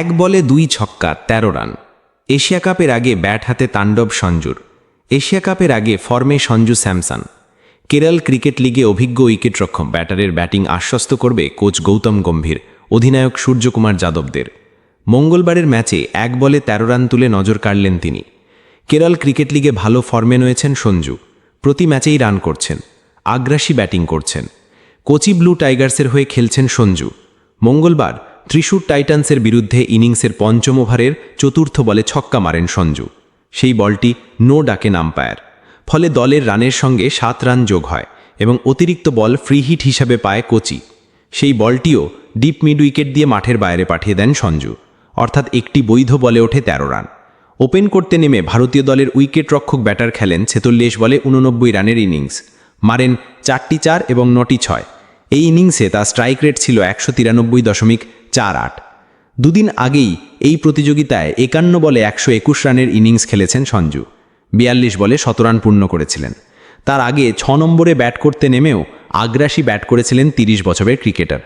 এক বলে দুই ছক্কা ১৩ রান। এশিয়া কাপের আগে ব্যাট হাতে তাণ্ডব সঞ্জুর। এশিয়া কাপের আগে ফর্মে সঞ্জু স্যামসন। কেরল ক্রিকেট লিগে অভিজ্ঞ উইকেটরক্ষক ব্যাটারের ব্যাটিং আশ্বস্ত করবে কোচ গৌতম গম্ভীর, অধিনায়ক সূর্যকুমার যাদবদের। মঙ্গলবারের ম্যাচে এক বলে ১৩ রান তুলে নজর কাড়লেন তিনি। কেরল ক্রিকেট লিগে ভালো ফর্মে রয়েছেন সঞ্জু। প্রতি ম্যাচেই রান করছেন, আগ্রাসী ব্যাটিং করছেন। কোচি ব্লু টাইগার্সের হয়ে খেলছেন সঞ্জু। মঙ্গলবার ত্রিশূর টাইটান্সের বিরুদ্ধে ইনিংসের পঞ্চম ওভারের চতুর্থ বলে ছক্কা মারেন সঞ্জু। সেই বলটি নো ডাকেন আম্পায়ার ফলে দলের রানের সঙ্গে সাত রান যোগ হয় এবং অতিরিক্ত বল ফ্রি হিট হিসাবে পায় কোচি। সেই বলটিও ডিপ মিড উইকেট দিয়ে মাঠের বাইরে পাঠিয়ে দেন সঞ্জু। অর্থাৎ একটি বৈধ বলে ওঠে ১৩ রান। ওপেন করতে নেমে ভারতীয় দলের উইকেট রক্ষক ব্যাটার খেলেন ছেচল্লিশ বলে উননব্বই রানের ইনিংস। মারেন চারটি চার এবং নটি ছয়। এই ইনিংসে তার স্ট্রাইক রেট ছিল একশো তিরানব্বই দশমিক চার আট। দুদিন আগেই এই প্রতিযোগিতায় একান্ন বলে একশো একুশ রানের ইনিংস খেলেছেন সঞ্জু। বিয়াল্লিশ বলে শত রান পূর্ণ করেছিলেন। তার আগে ছ নম্বরে ব্যাট করতে নেমেও আগ্রাসী ব্যাট করেছিলেন তিরিশ বছরের ক্রিকেটার।